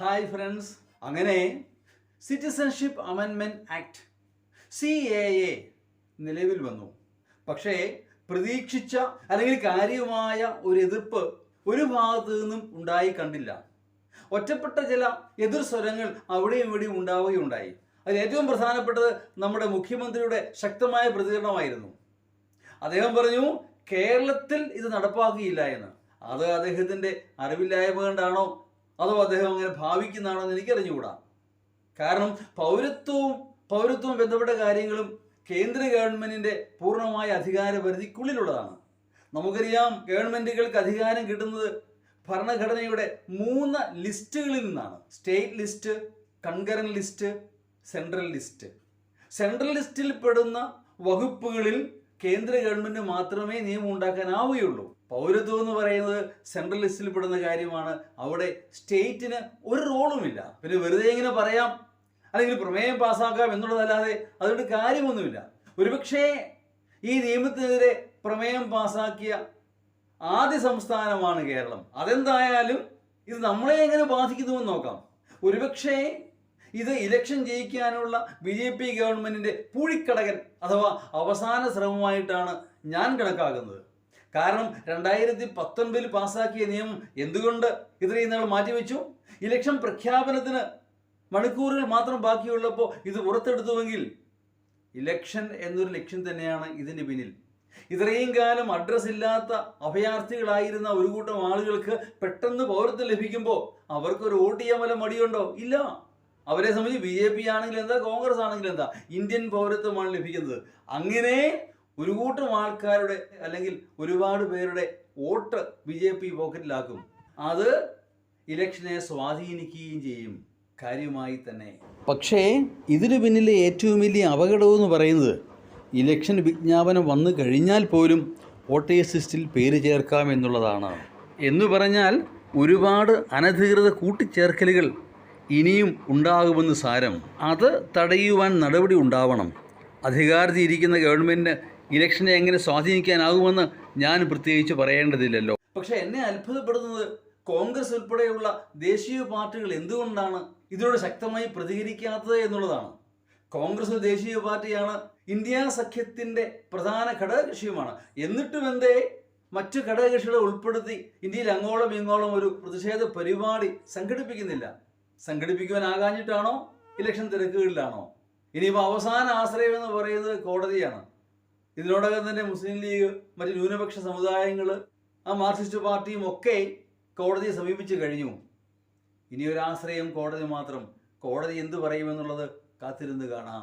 Hi friends അങ്ങനെ citizenship അമെൻമെന്റ് act C A A നിലവിൽ വന്നു. പക്ഷേ പ്രതീക്ഷിച്ച അല്ലെങ്കിൽ കാര്യമായ ഒരു എതിർപ്പ് ഒരു ഭാഗത്തു നിന്നും ഉണ്ടായി കണ്ടില്ല. ഒറ്റപ്പെട്ട ചില എതിർ സ്വരങ്ങൾ അവിടെയും ഇവിടെയും ഉണ്ടാവുകയുണ്ടായി. അതിൽ ഏറ്റവും പ്രധാനപ്പെട്ടത് നമ്മുടെ മുഖ്യമന്ത്രിയുടെ ശക്തമായ പ്രതികരണമായിരുന്നു. അദ്ദേഹം പറഞ്ഞു കേരളത്തിൽ ഇത് നടപ്പാക്കിയില്ല എന്ന്. അത് അദ്ദേഹത്തിന്റെ അറിവില്ലായ്മ കൊണ്ടാണോ അതോ അദ്ദേഹം അങ്ങനെ ഭാവിക്കുന്നതാണോ എന്ന് എനിക്കറിഞ്ഞുകൂടാ. കാരണം പൗരത്വവും പൗരത്വവും ബന്ധപ്പെട്ട കാര്യങ്ങളും കേന്ദ്ര ഗവൺമെന്റിന്റെ പൂർണമായ അധികാര പരിധിക്കുള്ളിലുള്ളതാണ് നമുക്കറിയാം ഗവൺമെന്റുകൾക്ക് അധികാരം കിട്ടുന്നത് ഭരണഘടനയുടെ മൂന്ന് ലിസ്റ്റുകളിൽ നിന്നാണ്. State list concurrent list central list. Central ലിസ്റ്റിൽ പെടുന്ന വകുപ്പുകളിൽ കേന്ദ്ര ഗവൺമെന്റ് മാത്രമേ നിയമം ഉണ്ടാക്കാനാവുകയുള്ളൂ. പൗരത്വം എന്ന് പറയുന്നത് സെൻട്രൽ ലിസ്റ്റിൽ പെടുന്ന കാര്യമാണ്. അവിടെ സ്റ്റേറ്റിന് ഒരു റോളുമില്ല പിന്നെ വെറുതെ ഇങ്ങനെ പറയാം. അല്ലെങ്കിൽ പ്രമേയം പാസ്സാക്കാം എന്നുള്ളതല്ലാതെ അതുകൊണ്ട് കാര്യമൊന്നുമില്ല. ഒരുപക്ഷേ ഈ നിയമത്തിനെതിരെ പ്രമേയം പാസാക്കിയ ആദ്യ സംസ്ഥാനമാണ് കേരളം. അതെന്തായാലും ഇത് നമ്മളെ എങ്ങനെ ബാധിക്കുന്നുവെന്ന് നോക്കാം. ഒരുപക്ഷേ ഇത് ഇലക്ഷൻ ജയിക്കാനുള്ള ബി ജെ പി ഗവൺമെന്റിന്റെ പൂഴിക്കടകൻ അഥവാ അവസാന ശ്രമമായിട്ടാണ് ഞാൻ കണക്കാക്കുന്നത്. കാരണം രണ്ടായിരത്തി പത്തൊൻപതിൽ പാസാക്കിയ നിയമം എന്തുകൊണ്ട് ഇത്രയും നാൾ മാറ്റിവെച്ചു? ഇലക്ഷൻ പ്രഖ്യാപനത്തിന് മണിക്കൂറുകൾ മാത്രം ബാക്കിയുള്ളപ്പോൾ ഇത് പുറത്തെടുത്തുവെങ്കിൽ ഇലക്ഷൻ എന്നൊരു ലക്ഷ്യം തന്നെയാണ് ഇതിന് പിന്നിൽ. ഇത്രയും കാലം അഡ്രസ് ഇല്ലാത്ത അഭയാർത്ഥികളായിരുന്ന ഒരു കൂട്ടം ആളുകൾക്ക് പെട്ടെന്ന് പൗരത്വം ലഭിക്കുമ്പോൾ അവർക്കൊരു വോട്ട് ചെയ്യാൻ വല്ല മടിയുണ്ടോ? ഇല്ല. അവരെ സംബന്ധിച്ച് ബി ജെ പി ആണെങ്കിലും എന്താ കോൺഗ്രസ് ആണെങ്കിലും എന്താ ഇന്ത്യൻ പൗരത്വമാണ് ലഭിക്കുന്നത്. അങ്ങനെ ഒരു കൂട്ടം ആൾക്കാരുടെ അല്ലെങ്കിൽ ഒരുപാട് പേരുടെ വോട്ട് ബി ജെ പി പോക്കറ്റിലാക്കും. അത് ഇലക്ഷനെ സ്വാധീനിക്കുകയും ചെയ്യും. കാര്യമായി തന്നെ. പക്ഷേ ഇതിനു പിന്നിലെ ഏറ്റവും വലിയ അപകടമെന്ന് പറയുന്നത് ഇലക്ഷൻ വിജ്ഞാപനം വന്നു കഴിഞ്ഞാൽ പോലും വോട്ടേഴ്സ് ലിസ്റ്റിൽ പേര് ചേർക്കാം എന്നുള്ളതാണ്. എന്ന് പറഞ്ഞാൽ ഒരുപാട് അനധികൃത കൂട്ടിച്ചേർക്കലുകൾ ഇനിയും ഉണ്ടാകുമെന്ന് സാരം. അത് തടയുവാൻ നടപടി ഉണ്ടാവണം. അധികാരത്തിൽ ഇരിക്കുന്ന ഗവൺമെന്റ് ഇലക്ഷനെ എങ്ങനെ സ്വാധീനിക്കാനാകുമെന്ന് ഞാൻ പ്രത്യേകിച്ച് പറയേണ്ടതില്ലല്ലോ. പക്ഷെ എന്നെ അത്ഭുതപ്പെടുന്നത് കോൺഗ്രസ് ഉൾപ്പെടെയുള്ള ദേശീയ പാർട്ടികൾ എന്തുകൊണ്ടാണ് ഇതിനോട് ശക്തമായി പ്രതികരിക്കാത്തത് എന്നുള്ളതാണ്. കോൺഗ്രസ് ഒരു ദേശീയ പാർട്ടിയാണ് ഇന്ത്യ സഖ്യത്തിന്റെ പ്രധാന ഘടകകക്ഷിയുമാണ്. എന്നിട്ടും എന്തേ? മറ്റു ഘടകകക്ഷികളെ ഉൾപ്പെടുത്തി ഇന്ത്യയിൽ അങ്ങോളം ഇങ്ങോളം ഒരു പ്രതിഷേധ പരിപാടി സംഘടിപ്പിക്കുന്നില്ല. സംഘടിപ്പിക്കുവാനാകാഞ്ഞിട്ടാണോ? ഇലക്ഷൻ തിരക്കുകളിലാണോ? ഇനിയിപ്പോൾ അവസാന ആശ്രയം എന്ന് പറയുന്നത് കോടതിയാണ്. ഇതിനോടകം തന്നെ മുസ്ലിം ലീഗ് മറ്റ് ന്യൂനപക്ഷ സമുദായങ്ങൾ ആ മാർക്സിസ്റ്റ് പാർട്ടിയും ഒക്കെ കോടതിയെ സമീപിച്ചു കഴിഞ്ഞു. ഇനി ഒരു ആശ്രയം കോടതി മാത്രം. കോടതി എന്ത് പറയുമെന്നുള്ളത് കാത്തിരുന്ന് കാണാം.